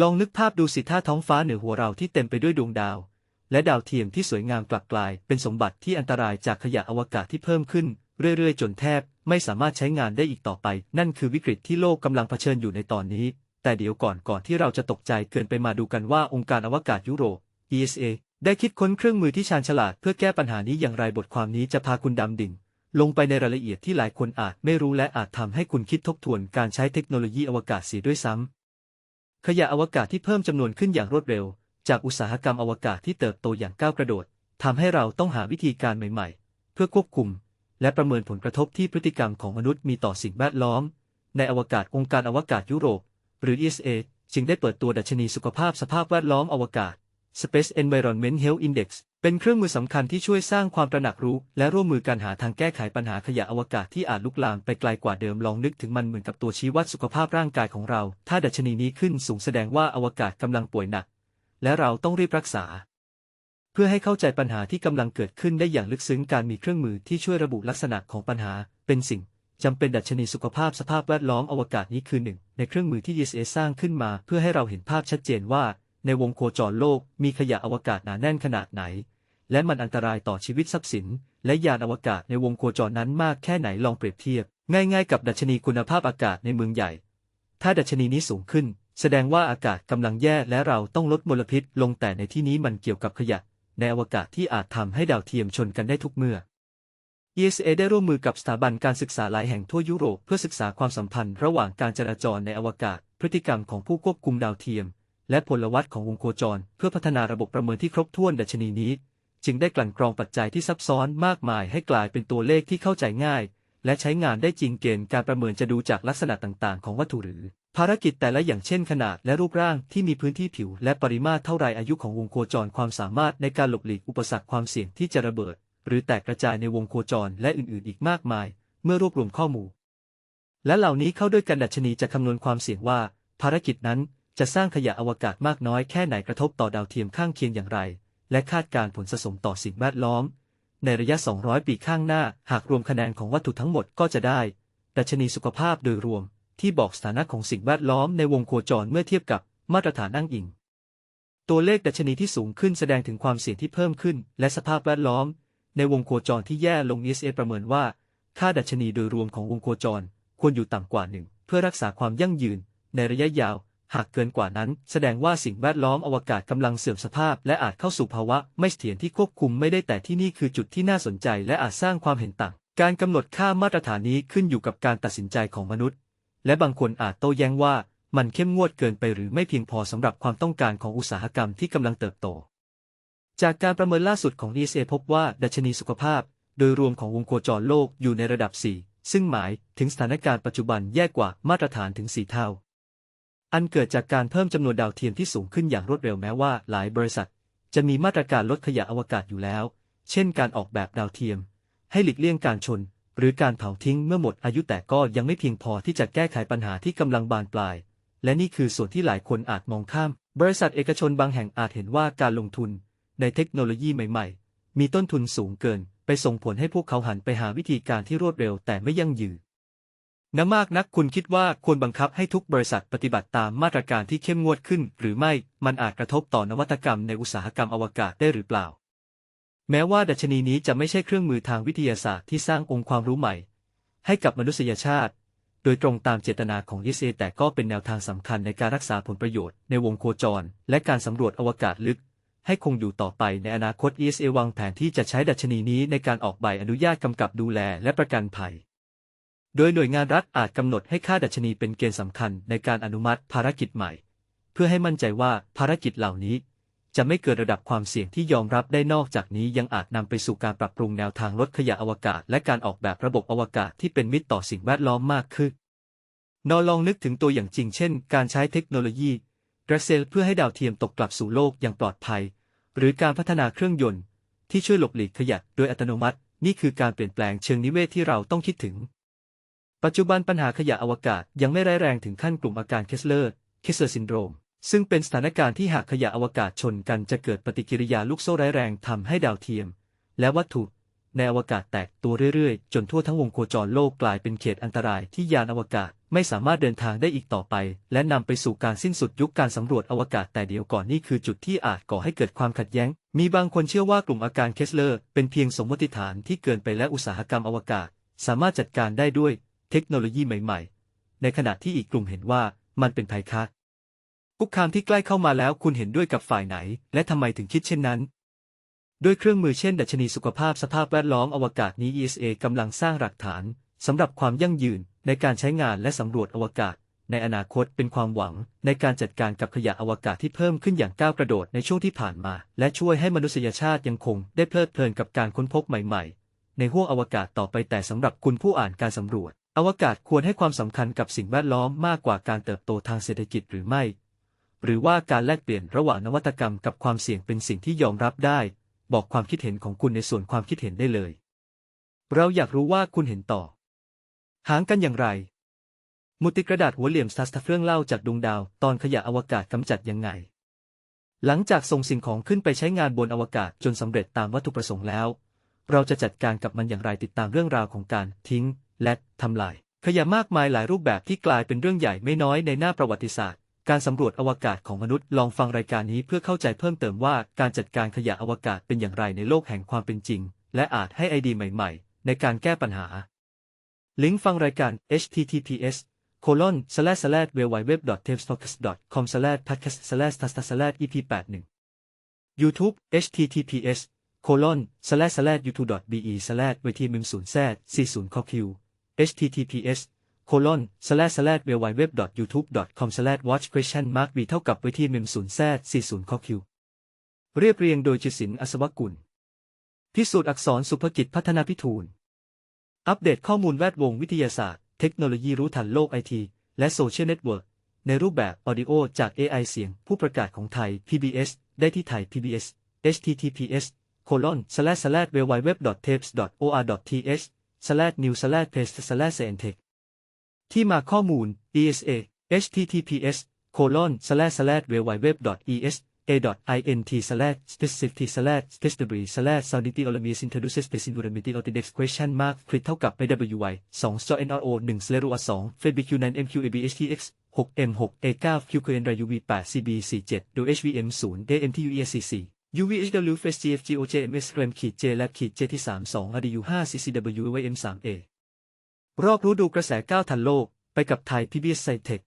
ลองนึกภาพดูสิถ้าท้องฟ้าเหนือหัวเราที่เต็มไปด้วยดวงดาว และดาวเทียมที่สวยงามกลับกลาย เป็นสมบัติที่อันตรายจากขยะอวกาศที่เพิ่มขึ้น เรื่อยๆ จนแทบ ไม่สามารถใช้งานได้อีกต่อไป นั่นคือวิกฤตที่โลกกำลังเผชิญอยู่ในตอนนี้ แต่เดี๋ยวก่อนก่อนที่เราจะตกใจเกินไปมาดูกันว่าองค์การอวกาศยุโรป ESA ได้คิดค้นเครื่องมือที่ชาญฉลาดเพื่อแก้ปัญหานี้อย่างไรบทความนี้จะพาคุณดำดิ่ง ลงไปในรายละเอียดที่หลายคนอาจไม่รู้และอาจทำให้คุณคิดทบทวนการใช้เทคโนโลยีอวกาศเสียด้วยซ้ำ ขยะอวกาศที่เพิ่มจำนวนขึ้นอย่างรวดเร็ว จากอุตสาหกรรมอวกาศที่เติบโตอย่างก้าวกระโดดทำให้เราต้องหาวิธีการใหม่ ๆ เพื่อควบคุม และประเมินผลกระทบที่พฤติกรรมของมนุษย์มีต่อสิ่งแวดล้อม ในอวกาศองค์การอวกาศยุโรป หรือ ESA จึงได้เปิดตัวดัชนีสุขภาพสภาพแวดล้อมอวกาศ Space Environment Health Index เป็นเครื่องมือสำคัญที่ช่วยสร้างความตระหนักรู้ และร่วมมือกันหาทางแก้ไขปัญหาขยะอวกาศที่อาจลุกลามไปไกลกว่าเดิมลองนึกถึงมันเหมือนกับตัวชี้วัดสุขภาพร่างกายของเรา ถ้าดัชนีนี้ขึ้นสูงแสดงว่าอวกาศกำลังป่วยหนัก และเราต้องรีบรักษา เพื่อให้เข้าใจปัญหาที่กำลังเกิดขึ้นได้อย่างลึกซึ้งการมีเครื่องมือที่ช่วยระบุลักษณะของปัญหา เป็นสิ่งจำเป็นดัชนีสุขภาพสภาพแวดล้อมอวกาศนี้คือหนึ่งในเครื่องมือที่ ESA สร้างขึ้นมา เพื่อให้เราเห็นภาพชัดเจนว่า ในวงโคจรโลกมีขยะอวกาศหนาแน่นขนาดไหน และมันอันตรายต่อชีวิตทรัพย์สิน และยานอวกาศในวงโคจรนั้นมากแค่ไหนลองเปรียบเทียบ ง่ายๆ กับดัชนีคุณภาพอากาศในเมืองใหญ่ ถ้าดัชนีนี้สูงขึ้น แสดงว่าอากาศกำลังแย่และเราต้องลดมลพิษลงแต่ในที่นี้มันเกี่ยวกับขยะ ในอวกาศที่อาจทำให้ดาวเทียมชนกันได้ทุกเมื่อ ESA ได้ร่วมมือกับสถาบันการศึกษาหลายแห่งทั่วยุโรปเพื่อศึกษาความสัมพันธ์ระหว่างการจราจรในอวกาศ พฤติกรรมของผู้ควบคุมดาวเทียม และพลวัตของวงโคจร เพื่อพัฒนาระบบประเมินที่ครบถ้วนดัชนีนี้ จึงได้กลั่นกรองปัจจัยที่ซับซ้อนมากมายให้กลายเป็นตัวเลขที่เข้าใจง่าย และใช้งานได้จริงเกณฑ์การประเมินจะดูจากลักษณะต่าง ๆ ของวัตถุหรือ ภารกิจแต่ละอย่างเช่นขนาดและรูปร่างที่มีพื้นที่ผิว และปริมาตรเท่าไรอายุของวงโคจรความสามารถในการหลบหลีกอุปสรรคความเสี่ยงที่จะระเบิด หรือแตกกระจายในวงโคจรและอื่นๆ อีกมากมาย เมื่อรวบรวมข้อมูลและเหล่านี้เข้าด้วยกันดัชนีจะคำนวณความเสี่ยงว่า ภารกิจนั้น จะสร้างขยะอวกาศมากน้อยแค่ไหนกระทบต่อดาวเทียมข้างเคียงอย่างไร และคาดการผลสะสมต่อสิ่งแวดล้อม ในระยะ 200 ปีข้างหน้า หากรวมคะแนนของวัตถุทั้งหมดก็จะได้ ดัชนีสุขภาพโดยรวม ที่บอกสถานะของสิ่งแวดล้อมในวงโคจรเมื่อเทียบกับมาตรฐานอ้างอิง ตัวเลขดัชนีที่สูงขึ้นแสดงถึงความเสี่ยงที่เพิ่มขึ้น และสภาพแวดล้อม ในวงโคจรที่แย่ลง ESA ประเมินว่า ค่าดัชนีโดยรวมของวงโคจร ควรอยู่ต่ำกว่าหนึ่งเพื่อรักษาความยั่งยืนในระยะยาว หากเกินกว่านั้น แสดงว่าสิ่งแวดล้อมอวกาศกำลังเสื่อมสภาพ และอาจเข้าสู่ภาวะไม่เสถียรที่ควบคุมไม่ได้แต่ที่นี่คือจุดที่น่าสนใจ และอาจสร้างความเห็นต่าง การกำหนดค่ามาตรฐานนี้ขึ้นอยู่กับการตัดสินใจของมนุษย์ และบางคนอาจโต้แย้งว่ามันเข้มงวดเกินไปหรือไม่เพียงพอสำหรับความต้องการของอุตสาหกรรมที่กำลังเติบโต จากการประเมินล่าสุดของ DSA พบว่า ดัชนีสุขภาพ โดยรวมของวงโคจรโลกอยู่ในระดับ 4 ซึ่งหมายถึงสถานการณ์ปัจจุบันแย่กว่ามาตรฐานถึง 4 เท่า อันเกิดจากการเพิ่มจำนวนดาวเทียมที่สูงขึ้นอย่างรวดเร็วแม้ว่าหลายบริษัท จะมีมาตรการลดขยะอวกาศอยู่แล้ว เช่นการออกแบบดาวเทียม ให้หลีกเลี่ยงการชน หรือการเผาทิ้งเมื่อหมดอายุแต่ก็ยังไม่เพียงพอที่จะแก้ไขปัญหาที่กำลังบานปลาย และนี่คือส่วนที่หลายคนอาจมองข้าม บริษัทเอกชนบางแห่งอาจเห็นว่าการลงทุน ในเทคโนโลยีใหม่ ๆ มีต้นทุนสูงเกิน ไปส่งผลให้พวกเขาหันไปหาวิธีการที่รวดเร็วแต่ไม่ยั่งยืน นมากนักคุณคิดว่าควรบังคับให้ทุกบริษัทปฏิบัติตามมาตรการที่เข้มงวดขึ้น หรือไม่ มันอาจกระทบต่อนวัตกรรมในอุตสาหกรรมอวกาศได้หรือเปล่า แม้ว่าดัชนีนี้จะไม่ใช่เครื่องมือทางวิทยาศาสตร์ที่สร้างองค์ความรู้ใหม่ ให้กับมนุษยชาติ โดยตรงตามเจตนาของยิเซแต่ก็เป็นแนวทางสำคัญในการรักษาผลประโยชน์ในวงโคจร และการสำรวจอวกาศลึก ให้คงอยู่ต่อไปในอนาคต ESA วางแผนที่จะใช้ดัชนีนี้ในการออกใบอนุญาตกำกับดูแลและประกันภัย โดยหน่วยงานรัฐอาจกำหนดให้ค่าดัชนีเป็นเกณฑ์สำคัญในการอนุมัติภารกิจใหม่ เพื่อให้มั่นใจว่าภารกิจเหล่านี้ จะไม่เกิดระดับความเสี่ยงที่ยอมรับได้นอกจากนี้ยังอาจนำไปสู่การปรับปรุงแนวทางลดขยะอวกาศ และการออกแบบระบบอวกาศที่เป็นมิตรต่อสิ่งแวดล้อมมากขึ้นนอลองนึกถึงตัวอย่างจริงเช่น การใช้เทคโนโลยีกระเซลเพื่อให้ดาวเทียมตกกลับสู่โลกอย่างปลอดภัย หรือการพัฒนาเครื่องยนต์ ที่ช่วยหลบหลีกขยะโดยอัตโนมัติ นี่คือการเปลี่ยนแปลงเชิงนิเวศที่เราต้องคิดถึง ปัจจุบันปัญหาขยะอวกาศยังไม่ร้ายแรงถึงขั้นกลุ่มอาการเคสเลอร์เคสเลอร์ซินโดรม ซึ่งเป็นสถานการณ์ที่หากขยะอวกาศชนกันจะเกิดปฏิกิริยาลูกโซ่ร้ายแรงทำให้ดาวเทียม และวัตถุในอวกาศแตกตัวเรื่อยๆ จนทั่วทั้งวงโคจรโลกกลายเป็นเขตอันตรายที่ยานอวกาศไม่สามารถเดินทางได้อีกต่อไป และนำไปสู่การสิ้นสุดยุคการสำรวจอวกาศแต่เดียวก่อนนี่คือจุดที่อาจก่อให้เกิดความขัดแย้ง มีบางคนเชื่อว่ากลุ่มอาการเคสเลอร์ เป็นเพียงสมมติฐานที่เกินไปและอุตสาหกรรมอวกาศ สามารถจัดการได้ด้วย เทคโนโลยีใหม่ๆ ในขณะที่อีกกลุ่มเห็นว่ามันเป็นภัยคุกคามที่ใกล้เข้ามาแล้วคุณเห็นด้วยกับฝ่ายไหน และทำไมถึงคิดเช่นนั้น ด้วยเครื่องมือเช่น ดัชนีสุขภาพสภาพแวดล้อมอวกาศนี้ ESA กำลังสร้างหลักฐานสำหรับความยั่งยืนในการใช้งานและสำรวจอวกาศ ในอนาคตเป็นความหวัง ในการจัดการกับขยะอวกาศที่เพิ่มขึ้นอย่างก้าวกระโดดในช่วงที่ผ่านมา และช่วยให้มนุษยชาติยังคงได้เพลิดเพลินกับการค้นพบใหม่ ๆ ในห้วงอวกาศต่อไปแต่สำหรับคุณผู้อ่านการสำรวจ อวกาศควรให้ความสำคัญกับสิ่งแวดล้อมมากกว่าการเติบโตทางเศรษฐกิจหรือไม่ หรือว่าการแลกเปลี่ยนระหว่างนวัตกรรมกับความเสี่ยงเป็นสิ่งที่ยอมรับได้ บอกความคิดเห็นของคุณในส่วนความคิดเห็นได้เลย เราอยากรู้ว่าคุณเห็นต่อ หางกันอย่างไร มุติกระดาษหัวเหลี่ยมสตาร์สเรื่องเล่าจากดวงดาว ตอนขยะอวกาศกำจัดยังไง หลังจากส่งสิ่งของขึ้นไปใช้งานบนอวกาศจนสำเร็จตามวัตถุประสงค์แล้ว เราจะจัดการกับมันอย่างไรติดตามเรื่องราวของการทิ้ง และทำลาย ขยะมากมายหลายรูปแบบที่กลายเป็นเรื่องใหญ่ไม่น้อยในหน้าประวัติศาสตร์ การสำรวจอวกาศของมนุษย์ลองฟังรายการนี้เพื่อเข้าใจเพิ่มเติมว่าการจัดการขยะอวกาศเป็นอย่างไรในโลกแห่งความเป็นจริง และอาจให้ไอเดียใหม่ ๆ ในการแก้ปัญหา ลิงก์ฟังรายการ https colon slash slash w w w t e m s t o c k s com slash podcast slash tasta slash ep 8 1 YouTube https colon slash slash youtube be slash v t m 0 z 40 q https colon slash slash w w w youtube com slash watch question mark b เท่ากับ v t m 0 z 40 q เรียบเรียงโดยจิตศิลป์อัศวกุล พิสูจน์อักษรสุภกิจพัฒนาพิทูล อัปเดตข้อมูลแวดวงวิทยาศาสตร์ เทคโนโลยีรู้ทันโลกไอทีและโซเชียลเน็ตเวิร์กในรูปแบบออดิโอจาก AI เสียง ผู้ประกาศของไทย PBS ได้ที่ไทย PBS https colon slash slash www tapes or th n e w s p a c e s e n t e c h ที่มาข้อมูล ESA https colon slash slash www esa int slash specificity slash specificity slash soundity olamis introduces specificity of the next question mark คลิกเท่ากับ AWY 2 s o nro 1 s l e r u 2 fedbq 9 mqab htx 6 m 6 a 9 qkn uv 8 cb 47ดู hvm 0 dmtu escc UVHW Face GFGOJ MSRM ขีด J และขีด J ที่32 RDU 5 CCW YM 3 A รอบรู้ดูกระแสก้าวทันโลก ไปกับไทย PBS Sci-Tech